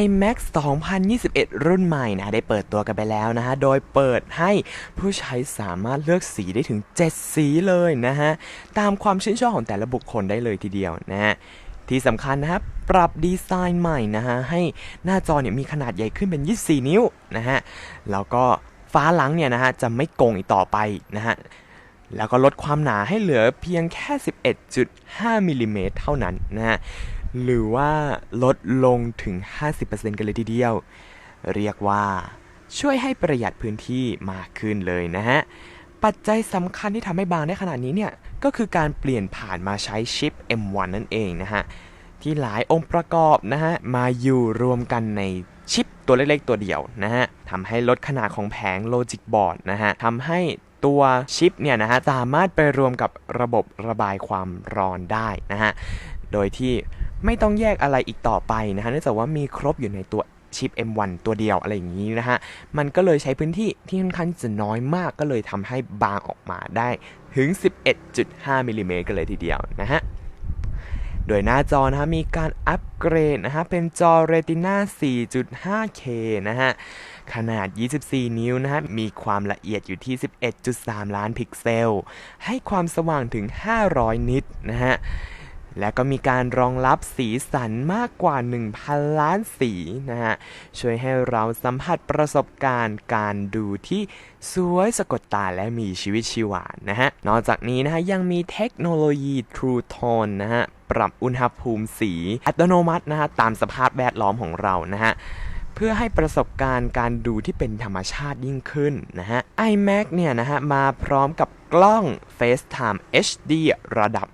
iMac 2021 รุ่นใหม่นะได้เปิดตัวกันไปแล้วนะฮะ โดยเปิดให้ผู้ใช้สามารถเลือกสีได้ถึง 7 สีเลยนะฮะ ตามความชื่นชอบของแต่ละบุคคลได้เลยทีเดียวนะฮะที่สำคัญนะครับ ปรับดีไซน์ใหม่นะฮะ ให้หน้าจอเนี่ยมีขนาดใหญ่ขึ้นเป็น 24 นิ้วนะฮะ แล้วก็ฟ้าหลังเนี่ยนะฮะ จะไม่โกงอีกต่อไปนะฮะ แล้วก็ลดความหนาให้เหลือเพียงแค่ 11.5มิลลิเมตรเท่านั้นนะฮะ หรือว่าลดลงถึง 50%กันเลยทีเดียว เรียกว่าช่วยให้ประหยัดพื้นที่มากขึ้นเลยนะฮะ ปัจจัยสำคัญที่ทำให้บางได้ขนาดนี้เนี่ย ก็คือการเปลี่ยนผ่านมาใช้ชิป M1 นั่นเองนะฮะ ที่หลายองค์ประกอบนะฮะ มาอยู่รวมกันในชิปตัวเล็กๆตัวเดียวนะฮะทำให้ลดขนาดของแผงโลจิกบอร์ดนะฮะทำให้ตัวชิปเนี่ยนะฮะสามารถไปรวมกับระบบระบายความร้อนได้นะฮะ โดยที่ ไม่ต้องแยกอะไรอีกต่อไปนะฮะเนื่องจากว่ามีครบอยู่ในตัวชิป M1 ตัวเดียวอะไรอย่างนี้นะฮะ มันก็เลยใช้พื้นที่ที่ค่อนข้างจะน้อยมากก็เลยทำให้บางออกมาได้ถึง 11.5มิลลิเมตรกันเลยทีเดียวนะฮะ โดยหน้าจอนะฮะมีการอัปเกรดนะฮะเป็นจอ Retina 4.5K นะฮะ ขนาด 24 นิ้วนะฮะ มีความละเอียดอยู่ที่ 11.3 ล้านพิกเซล ให้ความสว่างถึง 500 นิตนะฮะ และก็มีการรองรับสีสันมากกว่า 1,000 ล้านสีนะฮะ ช่วยให้เราสัมผัสประสบการณ์การดูที่สวยสะกดตาและมีชีวิตชีวานะฮะ นอกจากนี้นะฮะยังมีเทคโนโลยี True Tone นะฮะ ปรับอุณหภูมิสีอัตโนมัตินะฮะตามสภาพแวดล้อมของเรานะฮะเพื่อให้ประสบการณ์การดูที่เป็นธรรมชาติยิ่งขึ้นนะฮะ iMac เนี่ยนะฮะ มาพร้อมกับกล้อง FaceTime HD ระดับ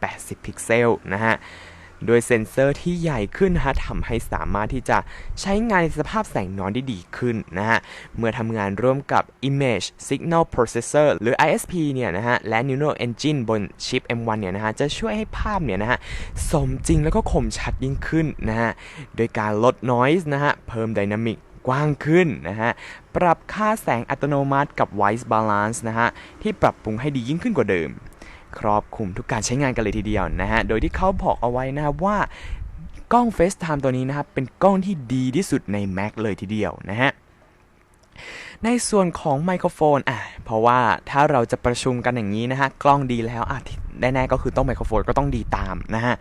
1080 พิกเซลนะฮะโดยเซ็นเซอร์ที่ใหญ่ขึ้นนะฮะทำให้สามารถที่จะใช้งานในสภาพแสงนอนได้ดีขึ้นนะฮะ เมื่อทำงานร่วมกับ Image Signal Processor หรือ ISP เนี่ยนะฮะ และ Neural Engine บนชิป M1 เนี่ยนะฮะ จะช่วยให้ภาพเนี่ยนะฮะ สมจริงแล้วก็คมชัดยิ่งขึ้นนะฮะ โดยการลด noise นะฮะ เพิ่ม dynamic กว้างขึ้นนะฮะ ปรับค่าแสงอัตโนมัติกับ White Balance นะฮะ ที่ปรับปรุงให้ดียิ่งขึ้นกว่าเดิม ครอบคลุมทุกการใช้งานกันเลยทีเดียวนะฮะ โดยที่เขาบอกเอาไว้นะครับว่ากล้อง FaceTime ตัวนี้นะครับเป็นกล้องที่ดีที่สุดใน Mac เลยทีเดียวนะฮะในส่วนของไมโครโฟนอะเพราะว่าถ้าเราจะประชุมกันอย่างนี้นะฮะ กล้องดีแล้วอะแน่ๆก็คือต้องไมโครโฟนก็ต้องดีตามนะฮะ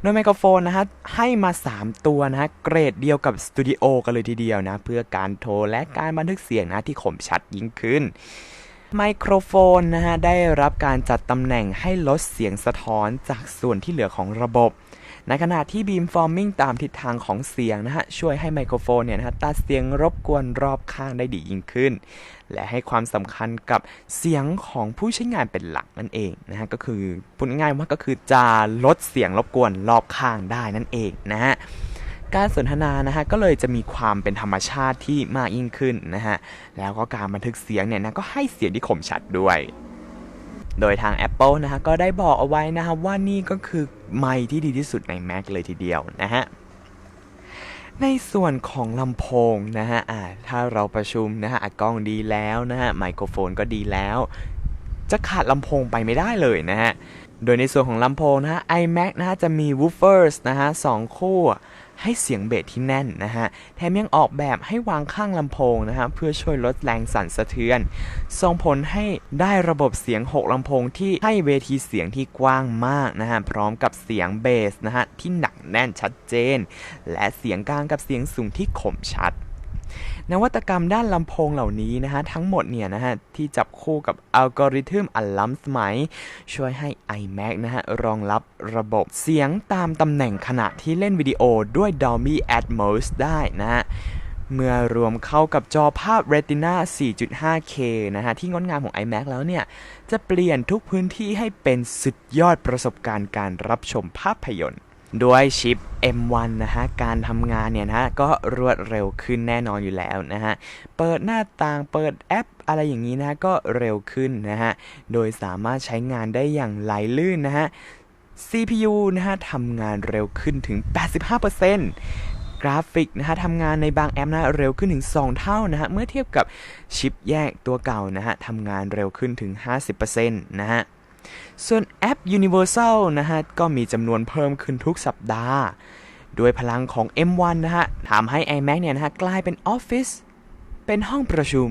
โดยไมโครโฟนนะฮะ ให้มา 3 ตัวนะฮะ เกรดเดียวกับสตูดิโอกันเลยทีเดียวนะ เพื่อการโทรและการบันทึกเสียงนะที่คมชัดยิ่งขึ้น ไมโครโฟนนะฮะได้รับการจัดตำแหน่งให้ลดเสียงสะท้อนจากส่วนที่เหลือของระบบ ในขณะที่บีมฟอร์มิ n งตามทิศทางของเสียงนะฮะช่วยให้ไมโครโฟนเนี่ยนะฮะตัดเสียงรบกวนรอบข้างได้ดียิ่งขึ้น และให้ความสำคัญกับเสียงของผู้ใช้งานเป็นหลักนั่นเองนะฮะก็คือพูดง่ายๆว่าก็คือจะลดเสียงรบกวนรอบข้างได้นั่นเองนะฮะ การสนทนานะฮะก็เลยจะมีความเป็นธรรมชาติที่มากยิ่งขึ้นนะฮะแล้วก็การบันทึกเสียงเนี่ยนะก็ให้เสียงที่คมชัดด้วยโดยทาง Apple นะฮะก็ได้บอกเอาไว้นะครับว่านี่ก็คือไมค์ที่ดีที่สุดใน Mac เลยทีเดียวนะฮะในส่วนของลำโพงนะฮะถ้าเราประชุมนะฮะอะกล้องดีแล้วนะฮะไมโครโฟนก็ดีแล้ว จะขาดลำโพงไปไม่ได้เลยนะฮะโดยในส่วนของลำโพงนะฮะ iMac นะฮะจะมี woofers นะฮะสองคู่ ให้เสียงเบสที่แน่นนะฮะ แถมยังออกแบบให้วางข้างลำโพงนะฮะ เพื่อช่วยลดแรงสั่นสะเทือน ส่งผลให้ได้ระบบเสียง 6ลำโพงที่ให้เวทีเสียงที่กว้างมากนะฮะ พร้อมกับเสียงเบสนะฮะที่หนักแน่นชัดเจน และเสียงกลางกับเสียงสูงที่คมชัด นวัตกรรมด้านลำโพงเหล่านี้นะฮะ ทั้งหมดเนี่ยนะฮะ ที่จับคู่กับอัลกอริทึมอันล้ำสมัย ช่วยให้ iMac นะฮะ รองรับระบบเสียงตามตำแหน่งขณะที่เล่นวิดีโอด้วย Dolby Atmos ได้นะฮะเมื่อรวมเข้ากับจอภาพ Retina 4.5K นะฮะ ที่งดงามของ iMac แล้วเนี่ย จะเปลี่ยนทุกพื้นที่ให้เป็นสุดยอดประสบการณ์การรับชมภาพยนตร์ ด้วยชิป M1 นะฮะ การทำงานเนี่ยนะฮะ ก็รวดเร็วขึ้นแน่นอนอยู่แล้วนะฮะ เปิดหน้าต่าง เปิดแอปอะไรอย่างนี้นะฮะก็เร็วขึ้นนะฮะ โดยสามารถใช้งานได้อย่างไหลลื่นนะฮะ CPU นะฮะทำงานเร็วขึ้นถึง 85%กราฟิกนะฮะทำงานในบางแอปนะะเร็วขึ้นถึง 2 เท่านะฮะ เมื่อเทียบกับชิปแยกตัวเก่านะฮะทำงานเร็วขึ้นถึง 50%นะฮะ ส่วนแอป Universal นะฮะ ก็มีจำนวนเพิ่มขึ้นทุกสัปดาห์ ด้วยพลังของ M1 นะฮะทำให้ iMac เนี่ยนะฮะ กลายเป็นออฟฟิศเป็นห้องประชุม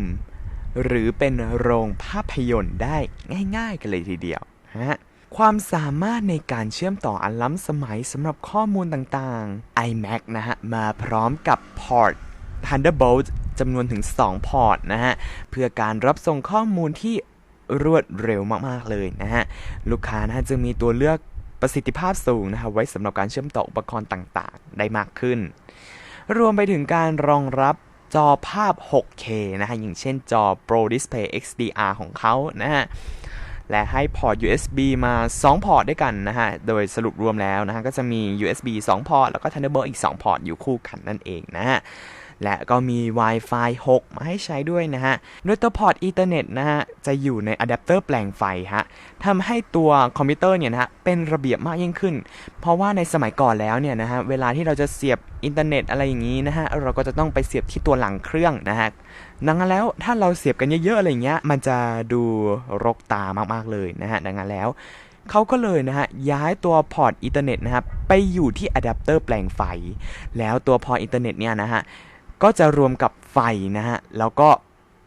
หรือเป็นโรงภาพยนตร์ได้ง่ายๆ กันเลยทีเดียวนะฮะความสามารถในการเชื่อมต่ออันล้ำสมัยสำหรับข้อมูลต่างๆ iMac นะฮะ มาพร้อมกับพอร์ต Thunderbolt จำนวนถึง 2 พอร์ตนะฮะ เพื่อการรับส่งข้อมูลที่ รวดเร็วมากๆเลยนะฮะ ลูกค้านะฮะจึงมีตัวเลือกประสิทธิภาพสูงนะฮะไว้สำหรับการเชื่อมต่ออุปกรณ์ต่างๆ ได้มากขึ้น รวมไปถึงการรองรับจอภาพ 6K นะฮะ อย่างเช่นจอ Pro Display XDR ของเขานะฮะ และให้พอร์ต USB มา 2 พอร์ตด้วยกันนะฮะ โดยสรุปรวมแล้วนะฮะ ก็จะมี USB 2 พอร์ต แล้วก็ Thunderbolt อีก 2 พอร์ตอยู่คู่กันนั่นเองนะฮะ และก็มี Wi-Fi 6 มาให้ใช้ด้วยนะฮะ โดยตัวพอร์ต Ethernet นะฮะ จะอยู่ในอะแดปเตอร์แปลงไฟฮะทำให้ตัวคอมพิวเตอร์เนี่ยนะฮะ เป็นระเบียบมากยิ่งขึ้น เพราะว่าในสมัยก่อนแล้วเนี่ยนะฮะ เวลาที่เราจะเสียบอินเทอร์เน็ตอะไรอย่างนี้นะฮะ เราก็จะต้องไปเสียบที่ตัวหลังเครื่องนะฮะดังนั้นแล้วถ้าเราเสียบกันเยอะๆอะไรเงี้ย มันจะดูรกตามากๆเลยนะฮะ ดังนั้นแล้วเขาก็เลยนะฮะ ย้ายตัวพอร์ตอินเทอร์เน็ตนะครับไปอยู่ที่อะแดปเตอร์แปลงไฟ แล้วตัวพอร์ตอินเทอร์เน็ตเนี่ยนะฮะ ก็จะรวมกับไฟนะฮะ แล้วก็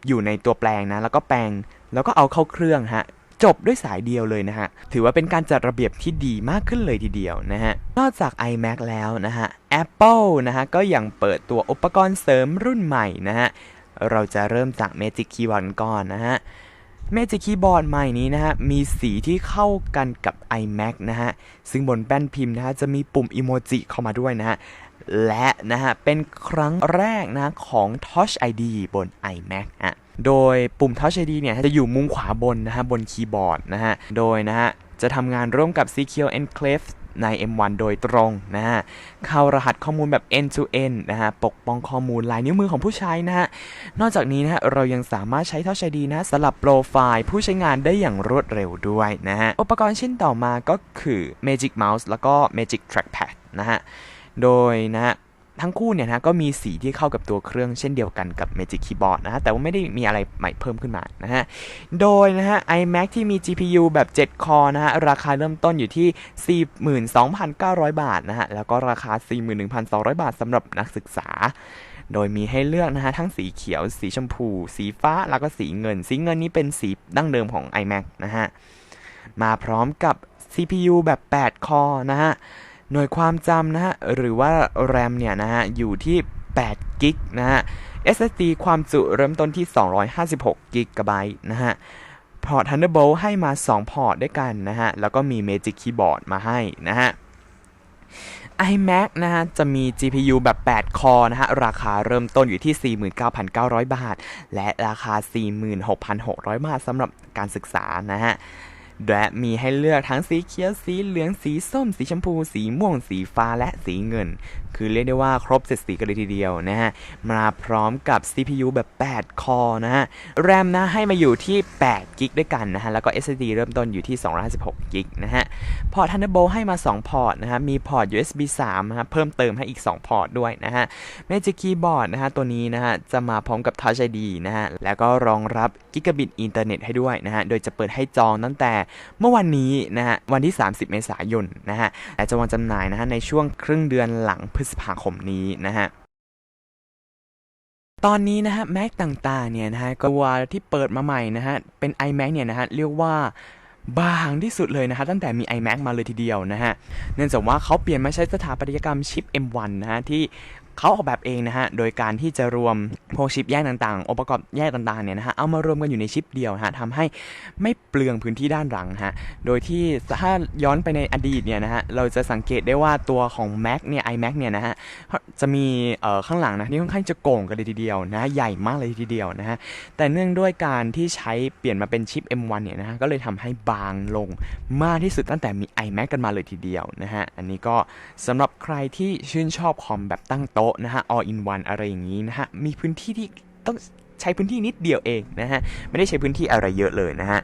อยู่ในตัวแปลงนะ แล้วก็แปลง แล้วก็เอาเข้าเครื่องฮะ จบด้วยสายเดียวเลยนะฮะ ถือว่าเป็นการจัดระเบียบที่ดีมากขึ้นเลยทีเดียวนะฮะ นอกจาก iMac แล้วนะฮะ Apple นะฮะ ก็ยังเปิดตัวอุปกรณ์เสริมรุ่นใหม่นะฮะ เราจะเริ่มจาก Magic Keyboard ก่อนนะฮะ Magic Keyboard ใหม่นี้นะฮะ มีสีที่เข้ากันกับ iMac นะฮะ ซึ่งบนแป้นพิมพ์นะฮะ จะมีปุ่มอีโมจิเข้ามาด้วยนะฮะ และนะฮะ เป็นครั้งแรกนะของ Touch ID บน iMac อะโดยปุ่ม Touch ID เนี่ย จะอยู่มุมขวาบนนะฮะ บนคีย์บอร์ดนะฮะ โดยนะฮะ จะทำงานร่วมกับ Secure Enclave ใน M1 โดยตรงนะฮะ เข้ารหัสข้อมูลแบบ end to end นะฮะ ปกป้องข้อมูลลายนิ้วมือของผู้ใช้นะฮะ นอกจากนี้นะฮะ เรายังสามารถใช้ Touch ID นะสลับโปรไฟล์ผู้ใช้งานได้อย่างรวดเร็วด้วยนะฮะ อุปกรณ์ชิ้นต่อมาก็คือ Magic Mouse แล้วก็ Magic Trackpad นะฮะ โดยนะฮะทั้งคู่เนี่ยนะก็มีสีที่เข้ากับตัวเครื่องเช่นเดียวกันกับ Magic Keyboard นะฮะ แต่ว่าไม่ได้มีอะไรใหม่เพิ่มขึ้นมานะฮะ โดยนะฮะ iMac ที่มี GPU แบบ 7 คอนะฮะ ราคาเริ่มต้นอยู่ที่ 42,900 บาทนะฮะ แล้วก็ราคา 41,200 บาทสำหรับนักศึกษา โดยมีให้เลือกนะฮะ ทั้งสีเขียว สีชมพู สีฟ้า แล้วก็สีเงิน สีเงินนี้เป็นสีดั้งเดิมของ iMac นะฮะ มาพร้อมกับ CPU แบบ 8 คอนะฮะ หน่วยความจำนะฮะหรือว่า RAM เนี่ยนะฮะอยู่ที่8กิกนะฮะ SSD ความจุเริ่มต้นที่ 256กิกะไบต์นะฮะพอร์ต Thunderbolt ให้มา 2 พอร์ตด้วยกันนะฮะ แล้วก็มี Magic Keyboard มาให้นะฮะ iMac นะฮะ จะมี GPU แบบ 8 คอนะฮะ ราคาเริ่มต้นอยู่ที่ 49,900 บาท และราคา 46,600 บาทสำหรับการศึกษานะฮะ และมีให้เลือกทั้งสีเขียว สีเหลือง สีส้ม สีชมพู สีม่วง สีฟ้า และสีเงิน คือเรียกได้ว่าครบเสร็จสีกันเลยทีเดียวนะฮะ มาพร้อมกับ CPU แบบ 8 คอนะฮะ RAM นะให้มาอยู่ที่8กิกด้วยกันนะฮะ แล้วก็ SSD เริ่มต้นอยู่ที่256กิกนะฮะ พอร์ต Thunderbolt ให้มา 2 พอร์ตนะฮะ มีพอร์ต USB 3นะฮะ เพิ่มเติมให้อีก 2 พอร์ตด้วยนะฮะ Magic Keyboard นะฮะ ตัวนี้นะฮะ จะมาพร้อมกับ Touch ID นะฮะ แล้วก็รองรับ Gigabit Internet ให้ด้วยนะฮะ โดยจะเปิดให้จองตั้งแต่เมื่อวันนี้นะฮะวันที่ 30 เมษายนนะฮะและจะวางจำหน่ายนะฮะในช่วงครึ่งเดือนหลังพฤษภาคมนี้นะฮะตอนนี้นะฮะ Mac ต่างๆเนี่ยนะฮะก็ว่าที่เปิดมาใหม่นะฮะเป็น iMac เนี่ยนะฮะเรียกว่าบางที่สุดเลยนะฮะตั้งแต่มี iMac มาเลยทีเดียวนะฮะเนื่องจากว่าเขาเปลี่ยนมาใช้สถาปัตยกรรมชิป M1 นะฮะที่ เขาออกแบบเองนะฮะ โดยการที่จะรวมพวกชิปแยกต่างๆ องค์ประกอบแยกต่างๆ เนี่ยนะฮะ เอามารวมกันอยู่ในชิปเดียวะฮะทำให้ไม่เปลืองพื้นที่ด้านหลังฮะ โดยที่ถ้าย้อนไปในอดีตเนี่ยนะฮะ เราจะสังเกตได้ว่าตัวของ Mac เนี่ย iMac เนี่ยนะฮะ จะมีเอ่อข้างหลังนะที่ค่อนข้างจะโก่งกันเลยทีเดียวนะะใหญ่มากเลยทีเดียวนะฮะ แต่เนื่องด้วยการที่ใช้เปลี่ยนมาเป็นชิป M1 เนี่ยนะฮะ ก็เลยทำให้บางลงมากที่สุดตั้งแต่มี iMac กันมาเลยทีเดียวนะฮะ อันนี้ก็สำหรับใครที่ชื่นชอบคอมแบบตั้งโต๊ะต๊ะนะฮะ all in one อะไรอย่างนี้นะฮะ มีพื้นที่ที่ต้องใช้พื้นที่นิดเดียวเองนะฮะ ไม่ได้ใช้พื้นที่อะไรเยอะเลยนะฮะ